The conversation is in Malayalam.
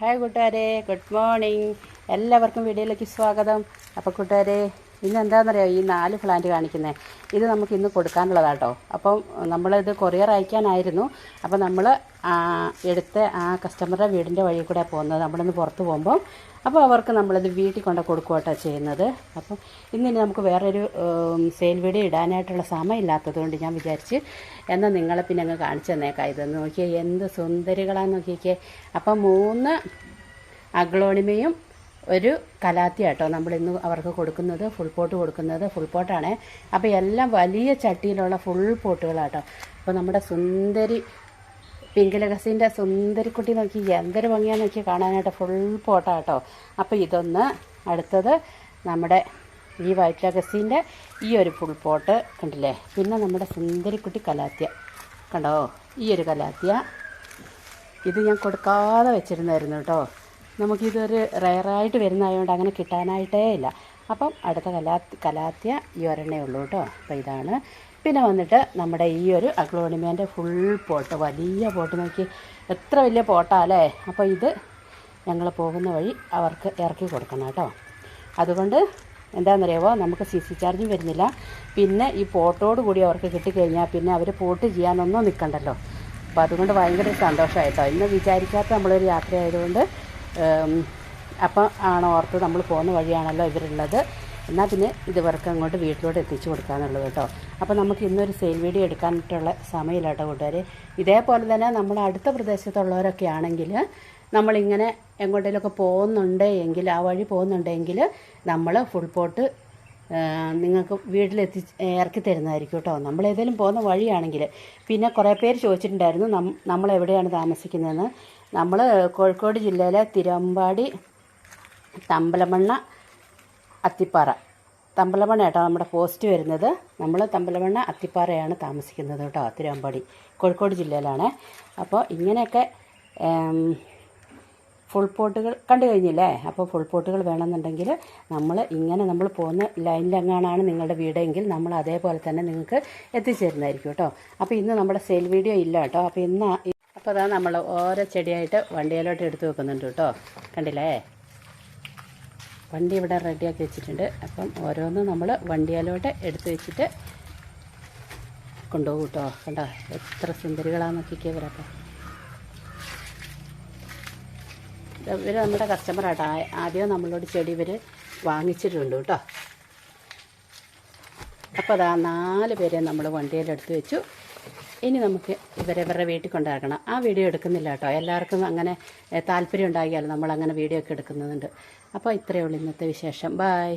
ഹായ് കൂട്ടുകാരെ ഗുഡ് മോർണിംഗ്. എല്ലാവർക്കും വീഡിയോയിലേക്ക് സ്വാഗതം. അപ്പോൾ കൂട്ടുകാരെ ഇന്ന് എന്താണെന്നറിയാം ഈ നാല് പ്ലാന്റ് കാണിക്കുന്നത് ഇത് നമുക്ക് ഇന്ന് കൊടുക്കാനുള്ളതാട്ടോ. അപ്പം നമ്മളിത് കൊറിയർ അയക്കാനായിരുന്നു. അപ്പം നമ്മൾ എടുത്ത ആ കസ്റ്റമറുടെ വീടിന്റെ വഴി കൂടെ പോകുന്നത് നമ്മളിന്ന് പുറത്ത് പോകുമ്പോൾ അപ്പോൾ അവർക്ക് നമ്മളിത് വീട്ടിൽ കൊണ്ട് കൊടുക്കുകട്ടോ ചെയ്യുന്നത്. അപ്പം ഇന്നിനി നമുക്ക് വേറൊരു സെയിൽ വീഡിയോ ഇടാനായിട്ടുള്ള സമയമില്ലാത്തതുകൊണ്ട് ഞാൻ വിചാരിച്ച് എന്നാൽ നിങ്ങളെ പിന്നെ അങ്ങ് കാണിച്ചു തന്നേക്കാം. ഇതെന്ന് നോക്കിയാൽ എന്ത് സുന്ദരികളാന്ന് നോക്കിക്കേ. അപ്പം മൂന്ന് അഗ്ലോണിമയും ഒരു കലാത്തി നമ്മൾ നമ്മളിന്ന് അവർക്ക് കൊടുക്കുന്നത് ഫുൾ പോട്ട് കൊടുക്കുന്നത് ഫുൾ പോട്ടാണ് അപ്പോൾ എല്ലാം വലിയ ചട്ടിയിലുള്ള ഫുൾ പോട്ടുകളാട്ടോ അപ്പോൾ നമ്മുടെ സുന്ദരി പിങ്ക് ലഗസിന്റെ സുന്ദരിക്കുട്ടി നോക്കി എന്തൊരു ഭംഗിയാന്ന് നോക്കി കാണാനായിട്ട് ഫുൾ പോട്ടാട്ടോ അപ്പോൾ ഇതൊന്ന് അടുത്തത് നമ്മുടെ ഈ വൈറ്റ് ലഗസിന്റെ ഈ ഒരു ഫുൾ പോട്ട് കണ്ടില്ലേ? പിന്നെ നമ്മുടെ സുന്ദരിക്കുട്ടി കലാത്തിയ. കണ്ടോ? ഈ ഒരു കലാത്തിയ. ഇത് ഞാൻ കൊടുക്കാതെ വെച്ചിരുന്നായിരുന്നു കേട്ടോ. നമുക്കിതൊരു റയറായിട്ട് വരുന്നതായതുകൊണ്ട് അങ്ങനെ കിട്ടാനായിട്ടേ ഇല്ല. അപ്പം അടുത്ത കലാ കലാത്തിയ ഈ ഒരെണ്ണേ ഉള്ളൂ കേട്ടോ. അപ്പോൾ ഇതാണ്. പിന്നെ വന്നിട്ട് നമ്മുടെ ഈ ഒരു അഗ്ലോണിമേന്റെ ഫുൾ പോട്ട് വലിയ പോട്ട് നോക്കി. എത്ര വലിയ പോട്ടാല്ലേ? അപ്പോൾ ഇത് ഞങ്ങൾ പോകുന്ന വഴി അവർക്ക് ഇറക്കി കൊടുക്കണം കേട്ടോ. അതുകൊണ്ട് എന്താണെന്നറിയാമോ നമുക്ക് സി സി ചാർജും വരുന്നില്ല. പിന്നെ ഈ പോട്ടോട് കൂടി അവർക്ക് കിട്ടിക്കഴിഞ്ഞാൽ പിന്നെ അവർ പോട്ട് ചെയ്യാനൊന്നും നിൽക്കണ്ടല്ലോ അപ്പോൾ അതുകൊണ്ട് ഭയങ്കര സന്തോഷമായിട്ടോ ഇന്ന് വിചാരിക്കാത്ത നമ്മളൊരു യാത്ര ആയതുകൊണ്ട് അപ്പം ആണ് ഓർത്ത് നമ്മൾ പോകുന്ന വഴിയാണല്ലോ ഇവരുള്ളത്. എന്നാൽ പിന്നെ ഇത് ഇവർക്ക് അങ്ങോട്ട് വീട്ടിലോട്ട് എത്തിച്ചു കൊടുക്കാന്നുള്ളത് കേട്ടോ. അപ്പോൾ നമുക്ക് ഇന്നൊരു സെയിൽ വീഡിയോ എടുക്കാനായിട്ടുള്ള സമയമില്ല കേട്ടോ കൂട്ടുകാർ ഇതേപോലെ തന്നെ നമ്മൾ അടുത്ത പ്രദേശത്തുള്ളവരൊക്കെ ആണെങ്കിൽ നമ്മളിങ്ങനെ എങ്ങോട്ടേലൊക്കെ പോകുന്നുണ്ട് എങ്കിൽ ആ വഴി പോകുന്നുണ്ടെങ്കിൽ നമ്മൾ ഫുൾ പോട്ട് നിങ്ങൾക്ക് വീട്ടിലെത്തി ഇറക്കി തരുന്നതായിരിക്കും കേട്ടോ. നമ്മൾ ഏതെങ്കിലും പോകുന്ന വഴിയാണെങ്കിൽ. പിന്നെ കുറേ പേര് ചോദിച്ചിട്ടുണ്ടായിരുന്നു നമ്മൾ എവിടെയാണ് താമസിക്കുന്നതെന്ന്. നമ്മൾ കോഴിക്കോട് ജില്ലയിലെ തിരുവമ്പാടി തമ്പലമണ്ണ അത്തിപ്പാറ. തമ്പലമണ്ണ കേട്ടോ നമ്മുടെ പോസ്റ്റ് വരുന്നത്. നമ്മൾ തമ്പലമണ്ണ അത്തിപ്പാറയാണ് താമസിക്കുന്നത് കേട്ടോ തിരുവമ്പാടി കോഴിക്കോട് ജില്ലയിലാണ്. അപ്പോൾ ഇങ്ങനെയൊക്കെ ഫുൾ പോട്ടുകൾ കണ്ടു കഴിഞ്ഞില്ലേ? അപ്പോൾ ഫുൾ പോട്ടുകൾ വേണമെന്നുണ്ടെങ്കിൽ നമ്മൾ ഇങ്ങനെ നമ്മൾ പോകുന്ന ലൈനിലെങ്ങാനാണ് നിങ്ങളുടെ വീടെങ്കിൽ നമ്മൾ അതേപോലെ തന്നെ നിങ്ങൾക്ക് എത്തിച്ചേരുന്നതായിരിക്കും കേട്ടോ. അപ്പോൾ ഇന്ന് നമ്മുടെ സെയിൽ വീഡിയോ ഇല്ല കേട്ടോ. അപ്പോൾ ഇന്ന് അപ്പോൾ അതാ നമ്മൾ ഓരോ ചെടിയായിട്ട് വണ്ടിയിലോട്ട് എടുത്തു വെക്കുന്നുണ്ട് കേട്ടോ. കണ്ടില്ലേ? വണ്ടി ഇവിടെ റെഡിയാക്കി വെച്ചിട്ടുണ്ട്. അപ്പം ഓരോന്നും നമ്മൾ വണ്ടിയിലോട്ട് എടുത്തു വെച്ചിട്ട് കൊണ്ടുപോകും കേട്ടോ. കണ്ടോ? എത്ര സുന്ദരികളാണെന്ന് നോക്കിക്കുക ഇവരപ്പം ഇവർ നമ്മുടെ കസ്റ്റമറാട്ടോ ആദ്യം നമ്മളോട് ചെടി ഇവർ വാങ്ങിച്ചിട്ടുണ്ട് കേട്ടോ. അപ്പോൾ അതാ നാല് പേരെ നമ്മൾ വണ്ടിയിലെടുത്ത് വെച്ചു. ഇനി നമുക്ക് ഇവരെ ഇവരുടെ വീട്ടിൽ കൊണ്ടിറക്കണം ആ വീഡിയോ എടുക്കുന്നില്ല കേട്ടോ. എല്ലാവർക്കും അങ്ങനെ താല്പര്യം ഉണ്ടാകിയാലും നമ്മളങ്ങനെ വീഡിയോ ഒക്കെ എടുക്കുന്നുണ്ട്. അപ്പോൾ ഇത്രയേ ഉള്ളൂ ഇന്നത്തെ വിശേഷം. ബായ്